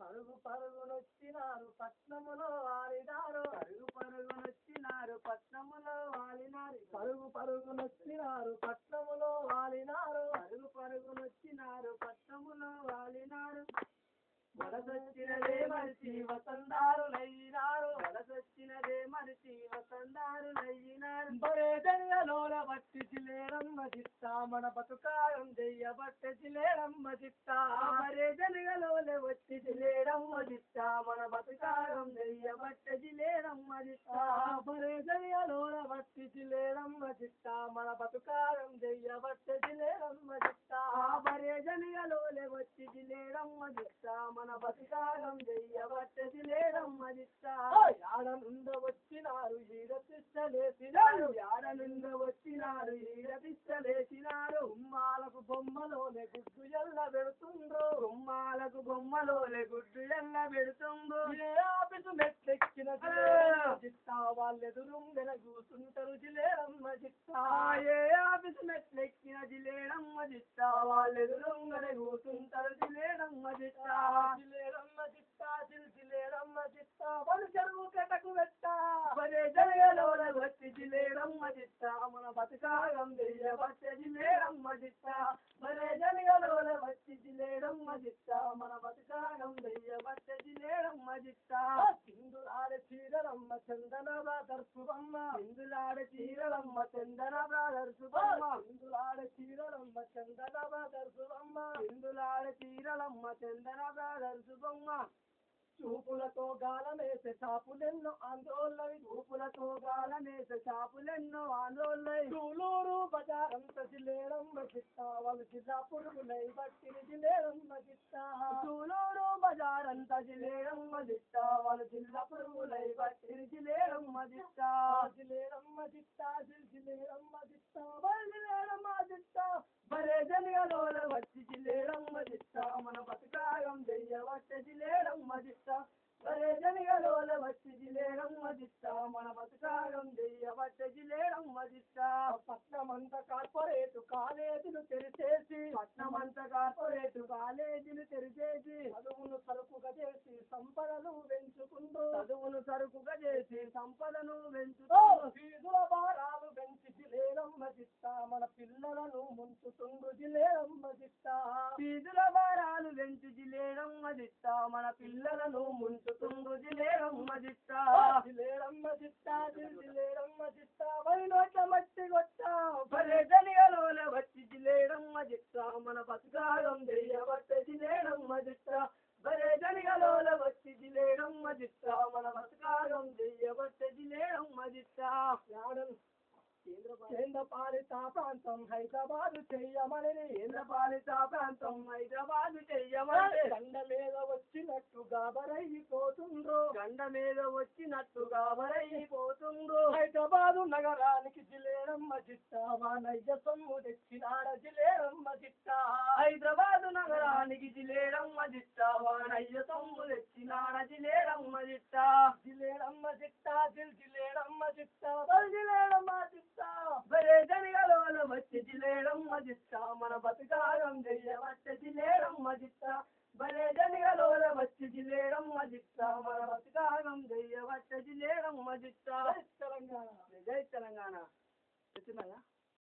పరుగు పరుగునొచ్చినారు పట్నములో వాలినారు. పరుగు పరుగునొచ్చినారు పట్నములో వాలినారు. పరుగు పరుగునొచ్చినారు పట్నములో వాలినారు. పరుగు పరుగునొచ్చినారు పట్నములో వాలినారు. వలసొచ్చినదే మరిచి వసందారులైనారు వలసొచ్చినదే మరిచి వసందారు నయ్యినారు. బరే జంగలోన బట్టి జిలేరమ్మ చిత్తా మన బతుకారం చెయ్యబట్ట జిలేరమ్మ చిత్తా మరే జనగలోనే వచ్చి జిలేరమ్మ చిత్తా మన బతుకారం చెయ్యబట్ట జిలేరమ్మ చిత్తా బరే జంగలోన బట్టి జిలేరమ్మ చిత్తా మన బతుకారం చెయ్యబట్ట జిలేరమ్మ చిత్తా మరే జనగలోనే వచ్చి జిలేరమ్మ దిస్తా మన బతుకారం చెయ్యబట్ట జిలేరమ్మ చిత్తా ఆడ నుండ వచ్చినారు ఈడ తిష్టలేసినారు యాడ నుండి వచ్చినారు ఈడ పిచ్చలేసినారు ఉమ్మాలకు బొమ్మలోనే గుడ్డు ఎల్ల పెడుతుండ్రు. బొమ్మలకు బొమ్మలోనే గుడ్డు ఎల్ల పెడుతుందో ఏ ఆఫీసు మెట్లెక్కిన చిత్తా వాళ్ళెదురుంగన కూసుంటారు జిలేరమ్మ చిత్తా ఏ ఆఫీసు మెట్లెక్కిన జిలేడమ్మ దిస్తా వాళ్ళెదురుంగన కూసుంటారు జిలేరమ్మ చిత్తా జిలేరమ్మ చిత్తా జిల్ జిలేరమ్మ వాళ్ళు చెరువు కట్టకు పెట్టా మరే జనగలోన వచ్చి జిలేడమ్మ దిస్తా మన బతుకాగం దియ్యబట్ట జిలేరమ్మ చిత్తా మరే జనగలోన వచ్చి జిలేరమ్మ చిత్తా మన బతుకాగం దియ్యబట్ట జిలేరమ్మ చిత్తా సింధులాడ చీరలమ్మ చందన బ్రాదర్సుబమ్మ ఇందులాడ చీరలమ్మ చందన బ్రాదర్సుబమ్మ సింధులాడ చీరలమ్మ చందన బ్రాదర్సుబమ్మ ఇందులాడ చీరలమ్మ చందన బ్రాదర్సు బొమ్మ చూపులతో గాలమేసే చాపులెన్నో ఆందోళనవి చూపులతో గాలమేస చాపులెన్నో ఆందోళనై. చూలూరు బజారంత జిల్లేరమ్మ చిత్తా వాళ్ళు జిల్లా పురుగులై బట్టిని జిల్లేరమ్మ చిత్తా చూలూరు బజారంత జిలేడమ్మ దిస్తా వాళ్ళు జిల్లా పురుగులై బట్టిని జిలేడమ్మ దిస్తా జిల్లేరమ్మ చిత్తా జిల్ జిల్లేరమ్మ చిత్తా వాళ్ళు జిల్లేరమ్మ చిత్తా మరే జనగలోన వచ్చి జిల్లేరమ్మ చిత్తా మన బతుకాగం దెయ్యవట్ట జిలేడమ్మ దిస్తా మరే జనగలోన వచ్చి జిలేడమ్మ దిస్తా మన బతుకాగం దెయ్యవట్ట జిలేడమ్మ దిస్తా పట్నమంత పట్నమంత కార్పొరేట్ కాలేజీలు తెరిచేసి చదువును సరుకుగా చేసి సంపదలు పెంచుకుంటూ చదువును సరుకుగా చేసి సంపదను పెంచుతూ ఫీజుల భారాలు పెంచి జిలేరమ్మ చిత్తా. మన పిల్లలను ముంచుతుండు జిలేరమ్మ చిత్తా. ఫీజుల భారాలు పెంచు జిలేడమ్మ దిస్తా మన పిల్లలను ముంచుతుండు జిలేరమ్మ చిత్తా. జిల్ జిలేరమ్మ జిలేడమ్మ మన బతుకాగం దెయ్యబట్టది దెయ్యబట్ట జిట్ట బరే జనగలోల వచ్చిది వచ్చి జిట్ట మన బతుకాగం దెయ్యబట్టది లేడమ్మ జిట్ట యాడను కేంద్ర పాలిత ప్రాంతం హైదరాబాద్ చెయ్యమని కేంద్ర పాలిత ప్రాంతం హైదరాబాదు చెయ్యమని కండ మీద వచ్చినట్టు గాబరైపోతుండ్రు గండ మీద వచ్చినట్టుగా వరైపోతుండ్రు హైదరాబాదు నగరానికి జిలేరమ్మ జిట్టావా నైజ సొమ్ము జిలేడమ్మ దిస్తా జిలేరమ్మ చిత్తా జిల్ జిలేరమ్మ చిత్తా బల్ జిలేరమ్మ చిత్తా భలే జనిగలోన వచ్చి జిలేడమ్మ దిస్తా మన బతికారం బతుకాగం చెయ్యవచ్చ జిలేడమ్మ దిస్తా భలే జనిగలోన వచ్చి జిలేడమ్మ దిస్తా మన బతికారం బతుకాగం చెయ్యవచ్చ జిలేడమ్మ దిస్తా తెలంగాణ. జై తెలంగాణ. వచ్చిందా